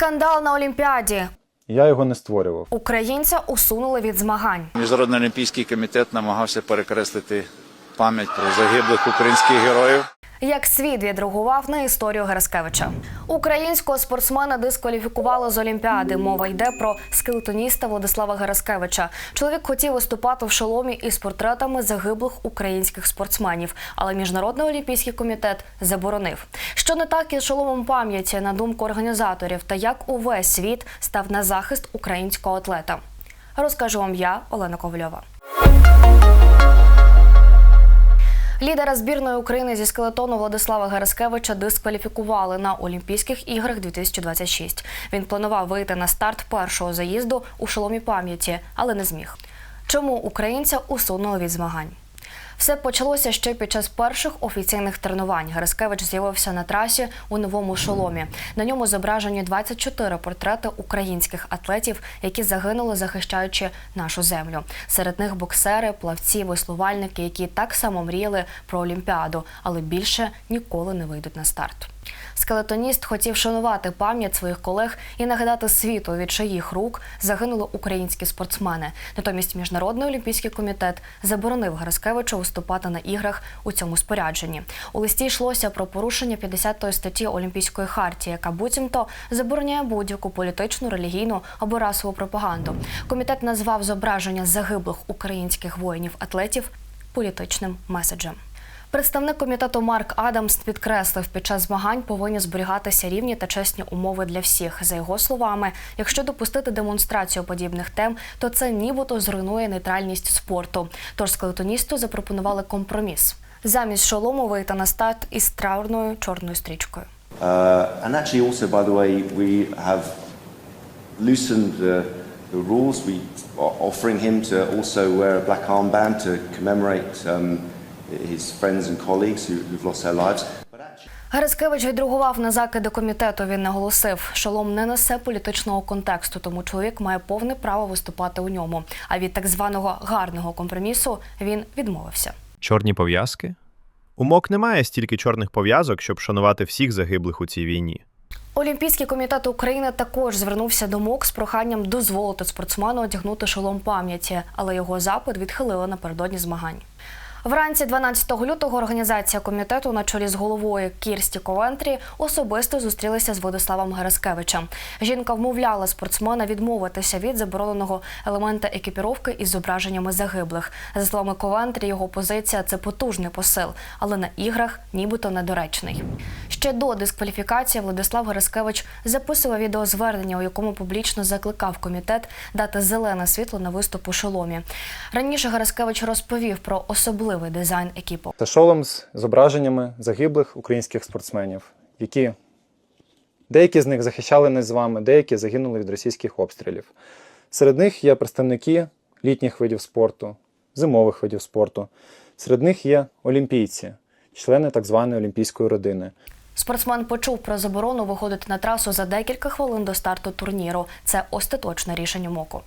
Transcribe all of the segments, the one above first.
Скандал на Олімпіаді. Я його не створював. Українця усунули від змагань. Міжнародний олімпійський комітет намагався перекреслити пам'ять про загиблих українських героїв. Як світ відреагував на історію Гераскевича. Українського спортсмена дискваліфікували з Олімпіади. Мова йде про скелетоніста Владислава Гераскевича. Чоловік хотів виступати в шоломі із портретами загиблих українських спортсменів, але міжнародний олімпійський комітет заборонив. Що не так із шоломом пам'яті на думку організаторів, та як увесь світ став на захист українського атлета. Розкажу вам я, Олена Ковальова. Лідера збірної України зі скелетону Владислава Гераскевича дискваліфікували на Олімпійських іграх 2026. Він планував вийти на старт першого заїзду у шоломі пам'яті, але не зміг. Чому українця усунули від змагань? Все почалося ще під час перших офіційних тренувань. Грискевич з'явився на трасі у новому шоломі. На ньому зображені 24 портрети українських атлетів, які загинули, захищаючи нашу землю. Серед них боксери, плавці, веслувальники, які так само мріяли про Олімпіаду, але більше ніколи не вийдуть на старт. Скелетоніст хотів шанувати пам'ять своїх колег і нагадати світу, від чиїх рук загинули українські спортсмени. Натомість міжнародний олімпійський комітет заборонив Гераскевичу виступати на іграх у цьому спорядженні. У листі йшлося про порушення 50 статті Олімпійської хартії, яка буцімто забороняє будь-яку політичну, релігійну або расову пропаганду. Комітет назвав зображення загиблих українських воїнів-атлетів політичним меседжем. Представник комітету Марк Адамс підкреслив, під час змагань повинні зберігатися рівні та чесні умови для всіх. За його словами, якщо допустити демонстрацію подібних тем, то це нібито зруйнує нейтральність спорту. Тож скелетоністу запропонували компроміс. Замість шолому вийти на старт із траурною чорною стрічкою. Uh, and actually, also, by the way, we have loosened the, the rules. We are offering him to also wear a black armband to commemorate um, his friends and colleagues who, who've lost their lives. Actually, відреагував на закиди комітету. Він наголосив, шолом не несе політичного контексту, тому чоловік має повне право виступати у ньому. А від так званого гарного компромісу він відмовився. Чорні пов'язки? У МОК немає стільки чорних пов'язок, щоб шанувати всіх загиблих у цій війні. Олімпійський комітет України також звернувся до МОК з проханням дозволити спортсмену одягнути шолом пам'яті, але його запит відхилили напередодні змагань. Вранці 12 лютого організація комітету на чолі з головою Кірсті Ковентрі особисто зустрілися з Владиславом Гераскевичем. Жінка вмовляла спортсмена відмовитися від забороненого елемента екіпіровки із зображеннями загиблих. За словами Ковентрі, його позиція це потужний посил, але на іграх нібито недоречний. Ще до дискваліфікації Владислав Гераскевич записував відеозвернення, у якому публічно закликав комітет дати зелене світло на виступ у шоломі. Раніше Гераскевич розповів про особливий дизайн екіпу. Це шолом з зображеннями загиблих українських спортсменів, які деякі з них захищали нас з вами, деякі загинули від російських обстрілів. Серед них є представники літніх видів спорту, зимових видів спорту. Серед них є олімпійці, члени так званої олімпійської родини. Спортсмен почув про заборону виходити на трасу за декілька хвилин до старту турніру. Це остаточне рішення МОКу.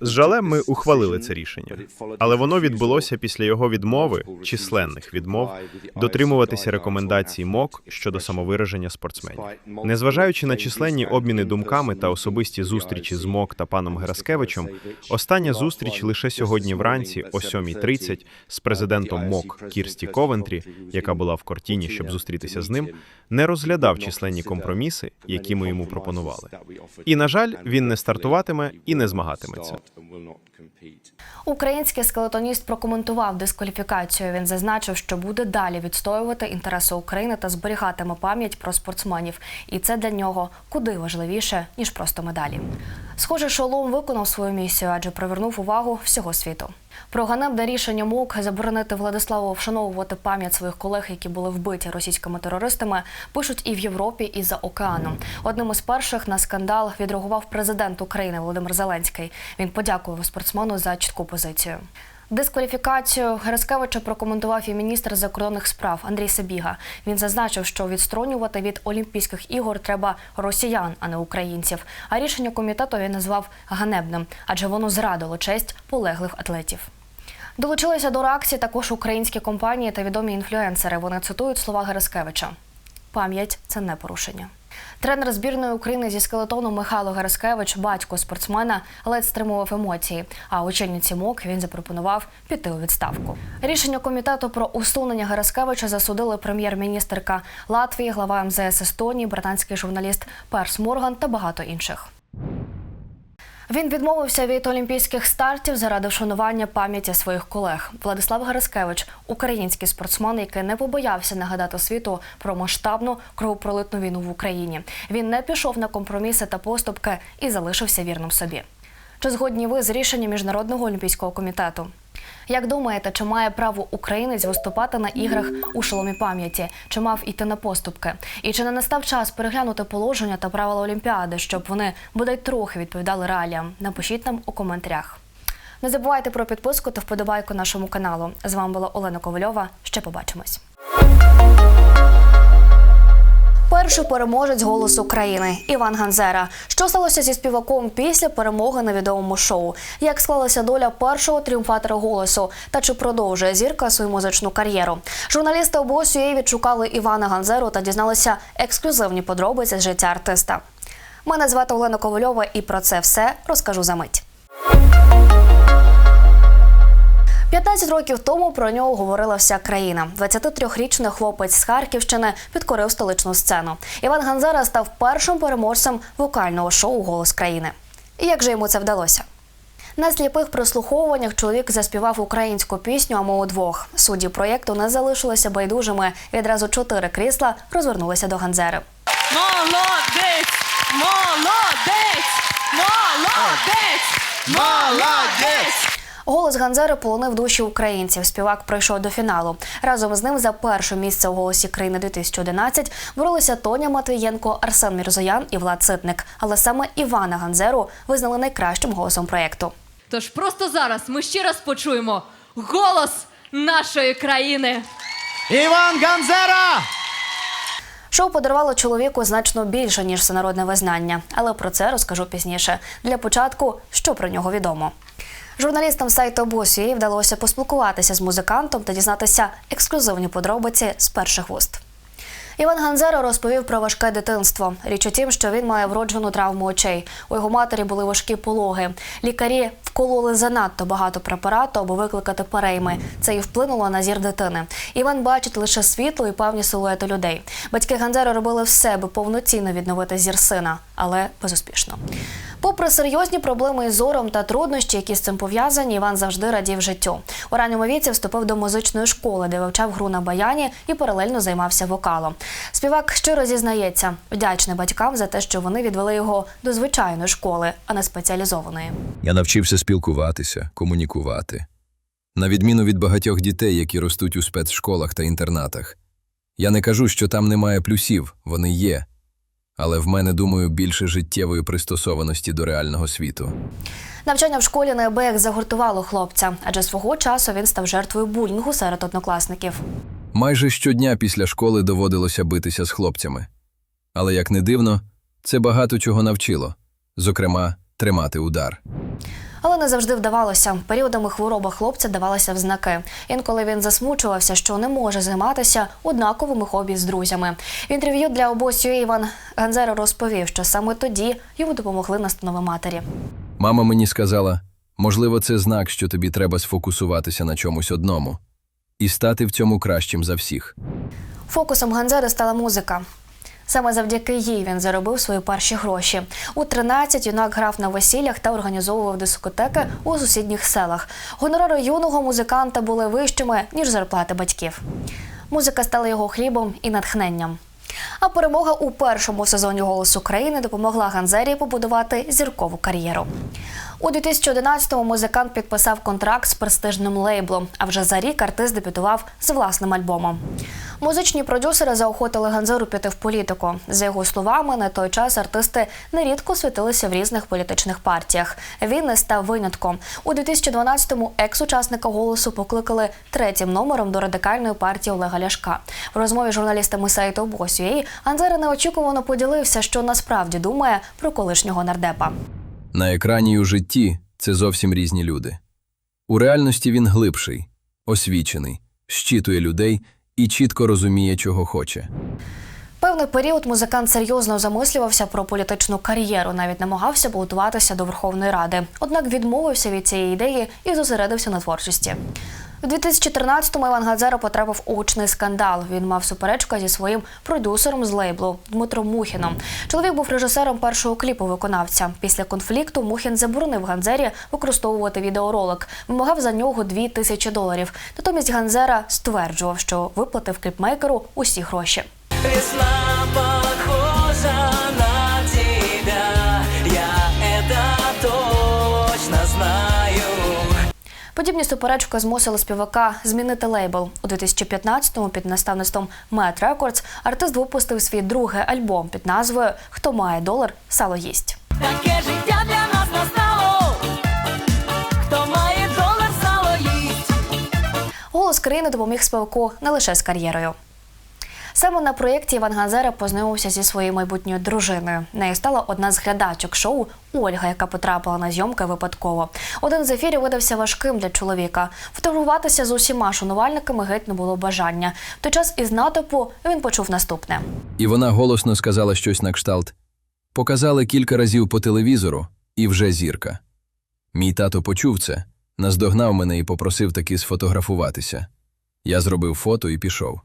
З жалем ми ухвалили це рішення, але воно відбулося після його відмови, численних відмов, дотримуватися рекомендацій МОК щодо самовираження спортсменів. Незважаючи на численні обміни думками та особисті зустрічі з МОК та паном Гераскевичем, остання зустріч лише сьогодні вранці о 7.30 з президентом МОК Кірсті Ковентрі, яка була в Кортіні, щоб зустрітися з ним, не розглядав численні компроміси, які ми йому пропонували. І на жаль, він не стартуватиме і не змагатиметься. Український скелетоніст прокоментував дискваліфікацію. Він зазначив, що буде далі відстоювати інтереси України та зберігатиме пам'ять про спортсменів. І це для нього куди важливіше ніж просто медалі. Схоже, шолом виконав свою місію, адже привернув увагу всього світу. Про ганебне рішення МОК заборонити Владиславу вшановувати пам'ять своїх колег, які були вбиті російськими терористами, пишуть і в Європі, і за океаном. Одним із перших на скандал відреагував президент України Володимир Зеленський. Він подякував спортсмену за чітку позицію. Дискваліфікацію Гераскевича прокоментував і міністр закордонних справ Андрій Сабіга. Він зазначив, що відсторонювати від Олімпійських ігор треба росіян, а не українців. А рішення комітету він назвав ганебним, адже воно зрадило честь полеглих атлетів. Долучилися до реакції також українські компанії та відомі інфлюенсери. Вони цитують слова Гераскевича: пам'ять це не порушення. Тренер збірної України зі скелетону Михайло Гераскевич, батько спортсмена, ледь стримував емоції. А очільниці МОК він запропонував піти у відставку. Рішення комітету про усунення Гераскевича засудили прем'єр-міністерка Латвії, глава МЗС Естонії, британський журналіст Перс Морган та багато інших. Він відмовився від олімпійських стартів заради вшанування пам'яті своїх колег. Владислав Гараскевич – український спортсмен, який не побоявся нагадати світу про масштабну кровопролитну війну в Україні. Він не пішов на компроміси та поступки і залишився вірним собі. Чи згодні ви з рішенням міжнародного олімпійського комітету? Як думаєте, чи має право українець виступати на іграх у шоломі пам'яті? Чи мав іти на поступки? І чи не настав час переглянути положення та правила Олімпіади, щоб вони бодай трохи відповідали реаліям? Напишіть нам у коментарях. Не забувайте про підписку та вподобайку нашому каналу. З вами була Олена Ковальова. Ще побачимось. Перший переможець голосу України Іван Ганзера. Що сталося зі співаком після перемоги на відомому шоу? Як склалася доля першого тріумфатора голосу? Та чи продовжує зірка свою музичну кар'єру? Журналісти обосює відшукали Івана Ганзеру та дізналися ексклюзивні подробиці з життя артиста. Мене звати Олена Ковальова, і про це все розкажу за мить. 15 років тому про нього говорила вся країна. 23-річний хлопець з Харківщини підкорив столичну сцену. Іван Ганзера став першим переможцем вокального шоу Голос країни. І як же йому це вдалося? На сліпих прослуховуваннях чоловік заспівав українську пісню, а ми удвох. Судді проєкту не залишилися байдужими. Відразу чотири крісла розвернулися до Ганзери. Молодець! Молодець! Молодець! Молодець! Голос Ганзери полонив душі українців. Співак пройшов до фіналу. Разом з ним за перше місце у голосі країни 2011 боролися Тоня Матвієнко, Арсен Мірзоян і Влад Ситник. Але саме Івана Ганзеру визнали найкращим голосом проєкту. Тож просто зараз ми ще раз почуємо голос нашої країни. Іван Ганзера! Шоу подарувало чоловіку значно більше ніж всенародне визнання, але про це розкажу пізніше. Для початку, що про нього відомо. Журналістам сайту Босії вдалося поспілкуватися з музикантом та дізнатися ексклюзивні подробиці з перших вуст. Іван Ганзера розповів про важке дитинство. Річ у тім, що він має вроджену травму очей. У його матері були важкі пологи. Лікарі вкололи занадто багато препарату, аби викликати перейми. Це і вплинуло на зір дитини. Іван бачить лише світло і певні силуети людей. Батьки Ганзера робили все, аби повноцінно відновити зір сина, але безуспішно. Попри серйозні проблеми із зором та труднощі, які з цим пов'язані, Іван завжди радів життю. У ранньому віці вступив до музичної школи, де вивчав гру на баяні і паралельно займався вокалом. Співак щиро зізнається, вдячний батькам за те, що вони відвели його до звичайної школи, а не спеціалізованої. Я навчився спілкуватися, комунікувати. На відміну від багатьох дітей, які ростуть у спецшколах та інтернатах. Я не кажу, що там немає плюсів, вони є. Але в мене, думаю, більше життєвої пристосованості до реального світу. Навчання в школі неабияк загуртувало хлопця, адже свого часу він став жертвою булінгу серед однокласників. Майже щодня після школи доводилося битися з хлопцями. Але, як не дивно, це багато чого навчило, зокрема, тримати удар. Але не завжди вдавалося. Періодами хвороба хлопця давалася в знаки. Інколи він засмучувався, що не може займатися однаковими хобі з друзями. В інтерв'ю для обосю Іван Ганзера розповів, що саме тоді йому допомогли настанови матері. Мама мені сказала: можливо, це знак, що тобі треба сфокусуватися на чомусь одному і стати в цьому кращим за всіх. Фокусом Ганзери стала музика. Саме завдяки їй він заробив свої перші гроші. У 13 юнак грав на весіллях та організовував дискотеки у сусідніх селах. Гонорари юного музиканта були вищими, ніж зарплати батьків. Музика стала його хлібом і натхненням. А перемога у першому сезоні «Голос України» допомогла Ганзері побудувати зіркову кар'єру. У 2011-му музикант підписав контракт з престижним лейблом, а вже за рік артист дебютував з власним альбомом. Музичні продюсери заохотили Ганзеру піти в політику. За його словами, на той час артисти нерідко світилися в різних політичних партіях. Він не став винятком. У 2012-му екс-учасника голосу покликали третім номером до радикальної партії Олега Ляшка. В розмові з журналістами сайту Босюєй Ганзера неочікувано поділився, що насправді думає про колишнього нардепа. На екрані і у житті це зовсім різні люди. У реальності він глибший, освічений, щитує людей і чітко розуміє, чого хоче. Певний період музикант серйозно замислювався про політичну кар'єру, навіть намагався балотуватися до Верховної Ради. Однак відмовився від цієї ідеї і зосередився на творчості. У 2014-му Іван Гадзера потрапив у гучний скандал. Він мав суперечку зі своїм продюсером з лейблу Дмитром Мухіном. Чоловік був режисером першого кліпу виконавця. Після конфлікту Мухін заборонив Ганзері використовувати відеоролик, вимагав за нього 2 тисячі доларів. Натомість Ганзера стверджував, що виплатив кліпмейкеру усі гроші. Подібні суперечки змусили співака змінити лейбл. У 2015-му під наставництвом Мет Рекордс артист випустив свій другий альбом під назвою Хто має долар, сало їсть. Таке життя для нас настало. Хто має долар, сало їсть. Голос країни допоміг співаку не лише з кар'єрою. Саме на проєкті Іван Ганзера познайомився зі своєю майбутньою дружиною. Нею стала одна з глядачок шоу Ольга, яка потрапила на зйомки випадково. Один з ефірів видався важким для чоловіка. Фотографуватися з усіма шанувальниками геть не було бажання. В той час із натовпу він почув наступне. І вона голосно сказала щось на кшталт. Показали кілька разів по телевізору, і вже зірка. Мій тато почув це, наздогнав мене і попросив таки сфотографуватися. Я зробив фото і пішов.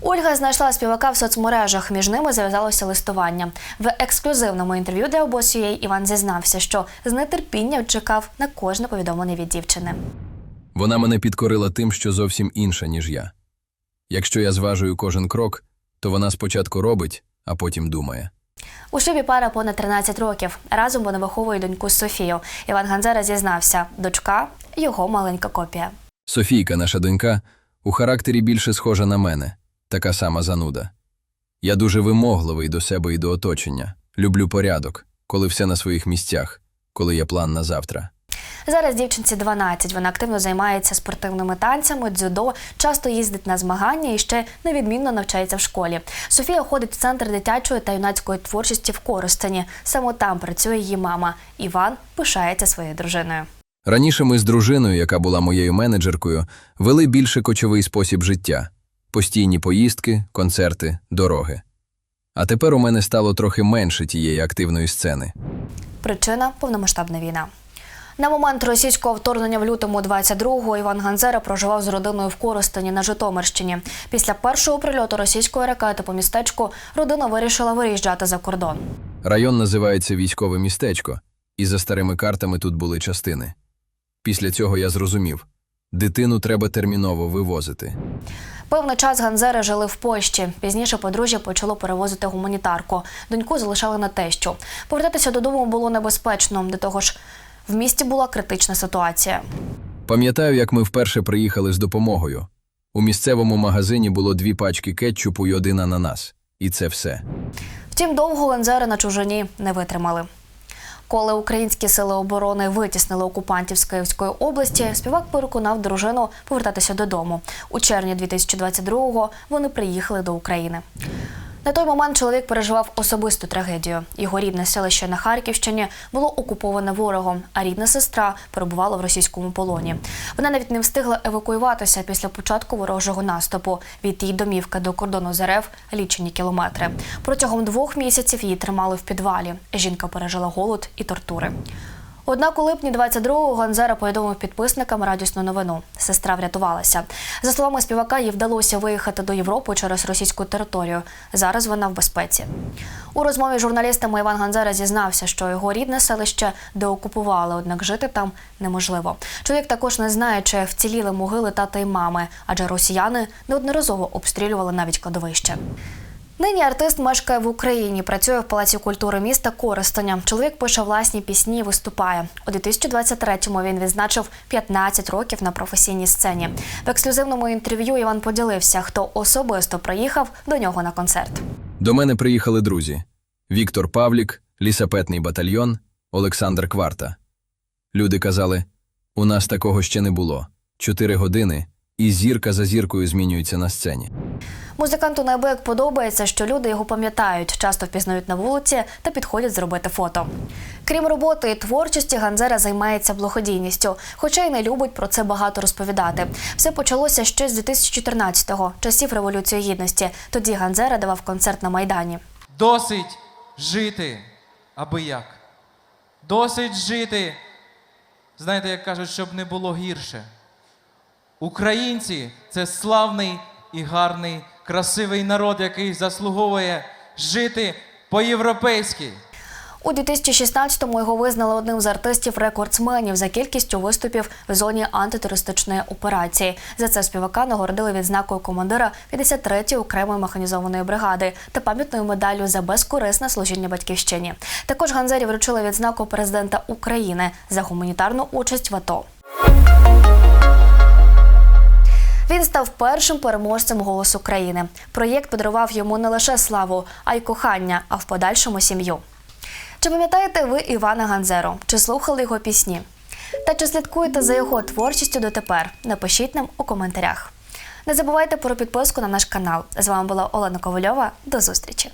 Ольга знайшла співака в соцмережах. Між ними зав'язалося листування. В ексклюзивному інтерв'ю для обосієї Іван зізнався, що з нетерпінням чекав на кожне повідомлення від дівчини. Вона мене підкорила тим, що зовсім інша, ніж я. Якщо я зважую кожен крок, то вона спочатку робить, а потім думає. У шлюбі пара понад 13 років. Разом вони виховують доньку Софію. Іван Ганзера зізнався, дочка його маленька копія. Софійка, наша донька, у характері більше схожа на мене, така сама зануда. Я дуже вимогливий до себе і до оточення. Люблю порядок, коли все на своїх місцях, коли є план на завтра. Зараз дівчинці 12. Вона активно займається спортивними танцями, дзюдо, часто їздить на змагання і ще невідмінно навчається в школі. Софія ходить в центр дитячої та юнацької творчості в Коростені. Саме там працює її мама. Іван пишається своєю дружиною. Раніше ми з дружиною, яка була моєю менеджеркою, вели більше кочовий спосіб життя постійні поїздки, концерти, дороги. А тепер у мене стало трохи менше тієї активної сцени. Причина повномасштабна війна. На момент російського вторгнення в лютому 22-го Іван Ганзера проживав з родиною в Коростені на Житомирщині. Після першого прильоту російської ракети по містечку родина вирішила виїжджати за кордон. Район називається військове містечко, і за старими картами тут були частини. Після цього я зрозумів дитину треба терміново вивозити. Певний час Ганзери жили в Польщі. Пізніше подружжя почало перевозити гуманітарку. Доньку залишали на тещу. Повертатися додому було небезпечно. До того ж, в місті була критична ситуація. Пам'ятаю, як ми вперше приїхали з допомогою. У місцевому магазині було дві пачки кетчупу і один ананас. І це все. Втім, довго Ганзери на чужині не витримали. Коли українські сили оборони витіснили окупантів з Київської області, співак переконав дружину повертатися додому. У червні 2022-го вони приїхали до України. На той момент чоловік переживав особисту трагедію. Його рідне селище на Харківщині було окуповане ворогом, а рідна сестра перебувала в російському полоні. Вона навіть не встигла евакуюватися після початку ворожого наступу. Від її домівки до кордону з РФ лічені кілометри. Протягом двох місяців її тримали в підвалі. Жінка пережила голод і тортури. Однак у липні 22-го Ганзера повідомив підписникам радісну новину. Сестра врятувалася. За словами співака, їй вдалося виїхати до Європи через російську територію. Зараз вона в безпеці. У розмові з журналістами Іван Ганзера зізнався, що його рідне селище деокупували, однак жити там неможливо. Чоловік також не знає, чи вціліли могили тата й мами, адже росіяни неодноразово обстрілювали навіть кладовище. Нині артист мешкає в Україні, працює в Палаці культури міста Коростеня. Чоловік пише власні пісні і виступає. У 2023-му він відзначив 15 років на професійній сцені. В ексклюзивному інтерв'ю Іван поділився, хто особисто приїхав до нього на концерт. До мене приїхали друзі: Віктор Павлік, лісапетний батальйон, Олександр Кварта. Люди казали: у нас такого ще не було. Чотири години, і зірка за зіркою змінюється на сцені. Музиканту неабияк подобається, що люди його пам'ятають, часто впізнають на вулиці та підходять зробити фото. Крім роботи і творчості, Ганзера займається благодійністю, хоча й не любить про це багато розповідати. Все почалося ще з 2014-го, часів Революції Гідності. Тоді Ганзера давав концерт на Майдані. Досить жити аби як. Досить жити. Знаєте, як кажуть, щоб не було гірше. Українці це славний і гарний, красивий народ, який заслуговує жити по-європейськи. У 2016-му його визнали одним з артистів-рекордсменів за кількістю виступів в зоні антитерористичної операції. За це співака нагородили відзнакою командира 53-ї окремої механізованої бригади та пам'ятною медаллю за безкорисне служіння батьківщині. Також Ганзері вручили відзнаку президента України за гуманітарну участь в АТО. Він став першим переможцем голосу країни. Проєкт подарував йому не лише славу, а й кохання, а в подальшому сім'ю. Чи пам'ятаєте ви Івана Ганзеру? Чи слухали його пісні? Та чи слідкуєте за його творчістю дотепер? Напишіть нам у коментарях. Не забувайте про підписку на наш канал. З вами була Олена Ковальова. До зустрічі!